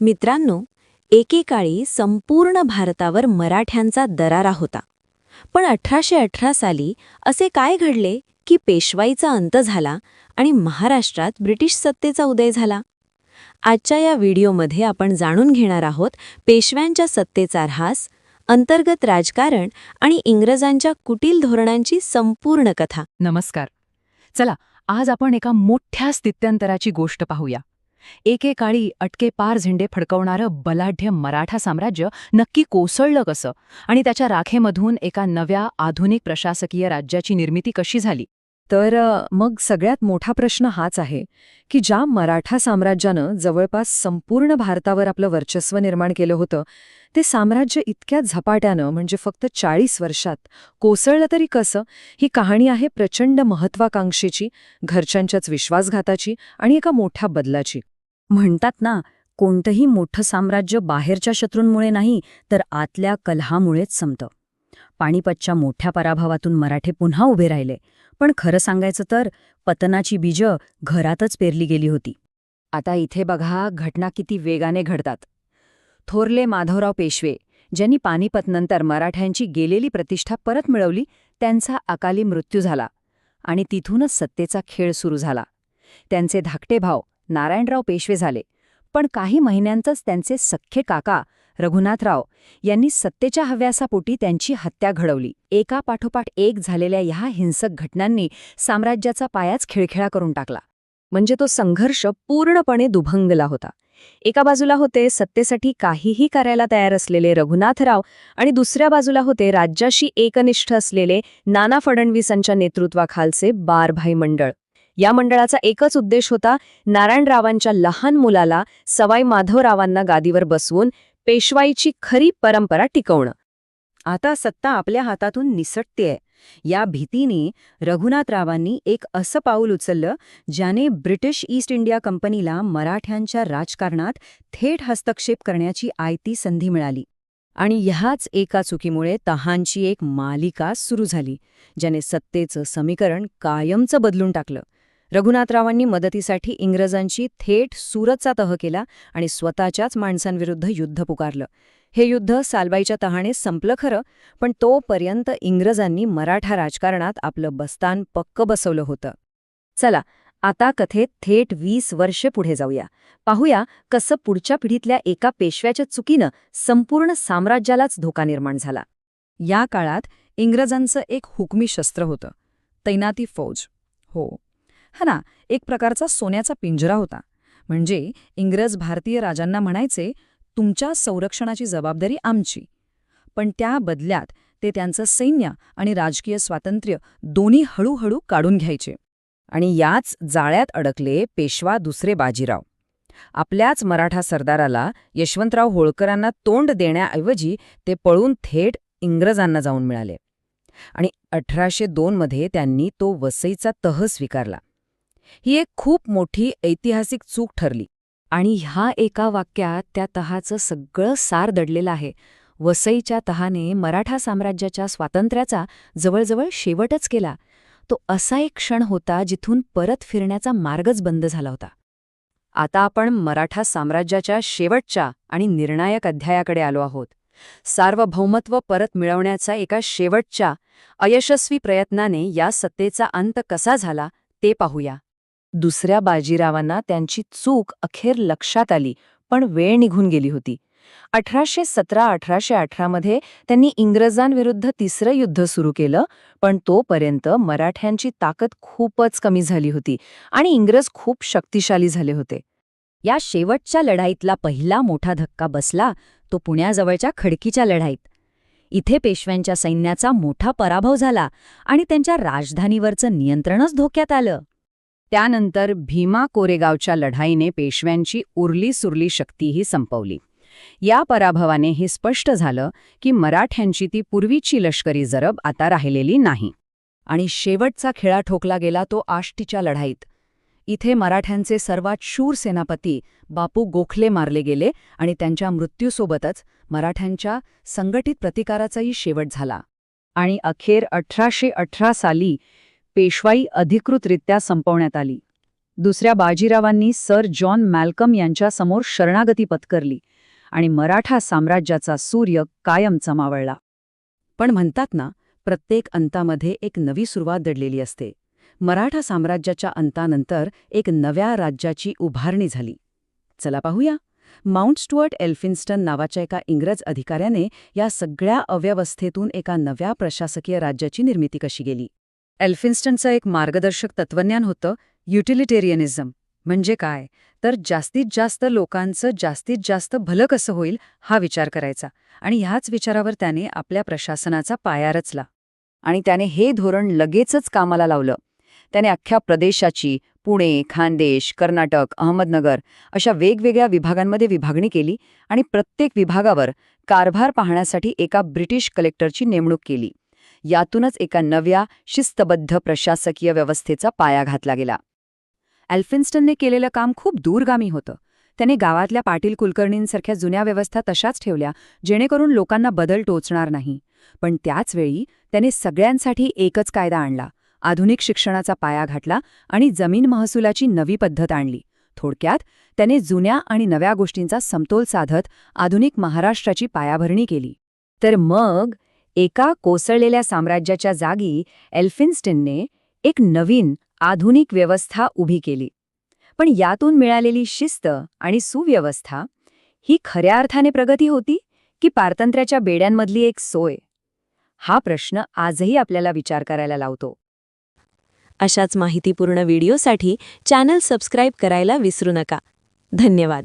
मित्रांनो एकेकाळी संपूर्ण भारतावर मराठ्यांचा दरारा होता. पण अठराशे अठरा साली असे काय घडले की पेशवाईचा अंत झाला आणि महाराष्ट्रात ब्रिटिश सत्तेचा उदय झाला? आजच्या या व्हिडिओमध्ये आपण जाणून घेणार आहोत पेशव्यांच्या सत्तेचा ऱ्हास अंतर्गत राजकारण आणि इंग्रजांच्या कुटील धोरणांची संपूर्ण कथा. नमस्कार. चला आज आपण एका मोठ्या स्थित्यंतराची गोष्ट पाहूया. एकेकाळी अटके पार झेंडे फडकवणारं बलाढ्य मराठा साम्राज्य नक्की कोसळलं कसं? आणि त्याच्या राखेमधून एका नव्या आधुनिक प्रशासकीय राज्याची निर्मिती कशी झाली? तर मग सगळ्यात मोठा प्रश्न हाच आहे की ज्या मराठा साम्राज्यानं जवळपास संपूर्ण भारतावर आपलं वर्चस्व निर्माण केलं होतं ते साम्राज्य इतक्या झपाट्यानं म्हणजे फक्त चाळीस वर्षात कोसळलं तरी कसं? ही कहाणी आहे प्रचंड महत्वाकांक्षेची घरच्यांच्याच विश्वासघाताची आणि एका मोठ्या बदलाची. म्हणतात ना कोणतंही मोठं साम्राज्य बाहेरच्या शत्रूंमुळे नाही तर आतल्या कलहामुळेच संपतं. पाणीपतच्या मोठ्या पराभवातून मराठे पुन्हा उभे राहिले. पण खरं सांगायचं तर पतनाची बीजं घरातच पेरली गेली होती. आता इथे बघा घटना किती वेगाने घडतात. थोरले माधवराव पेशवे ज्यांनी पानिपतनंतर मराठ्यांची गेलेली प्रतिष्ठा परत मिळवली त्यांचा अकाली मृत्यू झाला. आणि तिथूनच सत्तेचा खेळ सुरू झाला. त्यांचे धाकटे भाव नारायणराव पेशवे झाले. पण काही महिन्यांतच त्यांचे सख्खे काका रघुनाथराव यांनी सत्तेच्या हव्यासापोटी त्यांची हत्या घडवली. एका पाठोपाठ एक झालेल्या ह्या हिंसक घटनांनी साम्राज्याचा पायाच खिळखिळा करून टाकला. म्हणजे तो संघर्ष पूर्णपणे दुभंगला होता. एका बाजूला होते सत्तेसाठी काहीही करायला तयार असलेले रघुनाथराव आणि दुसऱ्या बाजूला होते राज्याशी एकनिष्ठ असलेले नाना फडणवीसांच्या नेतृत्वाखालचे बारभाई मंडळ. या मंडळाचा एकच उद्देश होता नारायणरावांच्या लहान मुलाला सवाई माधवरावांना गादीवर बसवून पेशवाईची खरी परंपरा टिकवणं. आता सत्ता आपल्या हातातून निसटतेय. या भीतीने रघुनाथरावांनी एक असं पाऊल उचललं ज्याने ब्रिटिश ईस्ट इंडिया कंपनीला मराठ्यांच्या राजकारणात थेट हस्तक्षेप करण्याची आयती संधी मिळाली. आणि ह्याच एका चुकीमुळे तहांची एक मालिका सुरू झाली ज्याने सत्तेचं समीकरण कायमचं बदलून टाकलं. रघुनाथरावांनी मदतीसाठी इंग्रजांची थेट सुरतचा तह केला आणि स्वतःच्याच माणसांविरुद्ध युद्ध पुकारलं. हे युद्ध सालबाईच्या तहाने संपलं खरं पण तोपर्यंत इंग्रजांनी मराठा राजकारणात आपलं बस्तान पक्क बसवलं होतं. चला आता कथेत थेट वीस वर्षे पुढे जाऊया. पाहूया कसं पुढच्या पिढीतल्या एका पेशव्याच्या चुकीनं संपूर्ण साम्राज्यालाच धोका निर्माण झाला. या काळात इंग्रजांचं एक हुकमी शस्त्र होतं. तैनाती फौज. हो. हा ना एक प्रकारचा सोन्याचा पिंजरा होता. म्हणजे इंग्रज भारतीय राजांना म्हणायचे तुमच्या संरक्षणाची जबाबदारी आमची. पण त्या बदल्यात ते त्यांचं सैन्य आणि राजकीय स्वातंत्र्य दोन्ही हळूहळू काढून घ्यायचे. आणि याच जाळ्यात अडकले पेशवा दुसरे बाजीराव. आपल्याच मराठा सरदाराला यशवंतराव होळकरांना तोंड देण्याऐवजी ते पळून थेट इंग्रजांना जाऊन मिळाले. आणि अठराशे दोनमध्ये त्यांनी तो वसईचा तह स्वीकारला. ही एक खूप मोठी ऐतिहासिक चूक ठरली. आणि ह्या एका वाक्यात त्या तहाचं सगळं सार दडलेलं आहे. वसईच्या तहाने मराठा साम्राज्याच्या स्वातंत्र्याचा जवळजवळ शेवटच केला. तो असा एक क्षण होता जिथून परत फिरण्याचा मार्गच बंद झाला होता. आता आपण मराठा साम्राज्याच्या शेवटच्या आणि निर्णायक अध्यायाकडे आलो आहोत. सार्वभौमत्व परत मिळवण्याचा एका शेवटच्या अयशस्वी प्रयत्नाने या सत्तेचा अंत कसा झाला ते पाहूया. दुसऱ्या बाजीरावांना त्यांची चूक अखेर लक्षात आली पण वेळ निघून गेली होती. अठराशे सतरा अठराशे अठरामध्ये त्यांनी इंग्रजांविरुद्ध तिसरं युद्ध सुरू केलं पण तोपर्यंत मराठ्यांची ताकद खूपच कमी झाली होती आणि इंग्रज खूप शक्तिशाली झाले होते. या शेवटच्या लढाईतला पहिला मोठा धक्का बसला तो पुण्याजवळच्या खडकीच्या लढाईत. इथे पेशव्यांच्या सैन्याचा मोठा पराभव झाला आणि त्यांच्या राजधानीवरचं नियंत्रणच धोक्यात आलं. त्यानंतर भीमा कोरेगावच्या लढाईने पेशव्यांची उरली सुरली शक्तीही संपवली. या पराभवाने हे स्पष्ट झालं की मराठ्यांची ती पूर्वीची लष्करी जरब आता राहिलेली नाही. आणि शेवटचा खेळा ठोकला गेला तो आष्टीच्या लढाईत. इथे मराठ्यांचे सर्वात शूर सेनापती बापू गोखले मारले गेले आणि त्यांच्या मृत्यूसोबतच मराठ्यांच्या संघटित प्रतिकाराचाही शेवट झाला. आणि अखेर अठराशे अठरा साली पेशवाई अधिकृतरित्या संपवण्यात आली. दुसऱ्या बाजीरावांनी सर जॉन मॅल्कम यांच्यासमोर शरणागती पत्करली आणि मराठा साम्राज्याचा सूर्य कायम चमावळला. पण म्हणतात ना प्रत्येक अंतामध्ये एक नवी सुरुवात दडलेली असते. मराठा साम्राज्याच्या अंतानंतर एक नव्या राज्याची उभारणी झाली. चला पाहूया. माउंट स्टुअर्ट एल्फिन्स्टन नावाच्या एका इंग्रज अधिकाऱ्याने या सगळ्या अव्यवस्थेतून एका नव्या प्रशासकीय राज्याची निर्मिती कशी गेली? एल्फिन्स्टनचं एक मार्गदर्शक तत्वज्ञान होतं युटिलिटेरियनिझम. म्हणजे काय? तर जास्तीत जास्त लोकांचं जास्तीत जास्त भलं कसं होईल हा विचार करायचा. आणि ह्याच विचारावर त्याने आपल्या प्रशासनाचा पाया रचला. आणि त्याने हे धोरण लगेचच कामाला लावलं. त्याने अख्ख्या प्रदेशाची पुणे खानदेश कर्नाटक अहमदनगर अशा वेगवेगळ्या विभागांमध्ये विभागणी केली आणि प्रत्येक विभागावर कारभार पाहण्यासाठी एका ब्रिटिश कलेक्टरची नेमणूक केली. यातूनच एका नव्या शिस्तबद्ध प्रशासकीय व्यवस्थेचा पाया घातला गेला. अल्फिन्स्टनने केलेलं काम खूप दूरगामी होतं. त्याने गावातल्या पाटील कुलकर्णींसारख्या जुन्या व्यवस्था तशाच ठेवल्या जेणेकरून लोकांना बदल टोचणार नाही. पण त्याचवेळी त्याने सगळ्यांसाठी एकच कायदा आणला आधुनिक शिक्षणाचा पाया घातला आणि जमीन महसुलाची नवी पद्धत आणली. थोडक्यात त्याने जुन्या आणि नव्या गोष्टींचा समतोल साधत आधुनिक महाराष्ट्राची पायाभरणी केली. तर मग एका कोसळलेल्या साम्राज्याच्या जागी एल्फिन्स्टिनने एक नवीन आधुनिक व्यवस्था उभी केली. पण यातून मिळालेली शिस्त आणि सुव्यवस्था ही खऱ्या अर्थाने प्रगती होती की पारतंत्र्याच्या बेड्यांमधली एक सोय? हा प्रश्न आजही आपल्याला विचार करायला लावतो. अशाच माहितीपूर्ण व्हिडिओसाठी चॅनल सबस्क्राईब करायला विसरू नका. धन्यवाद.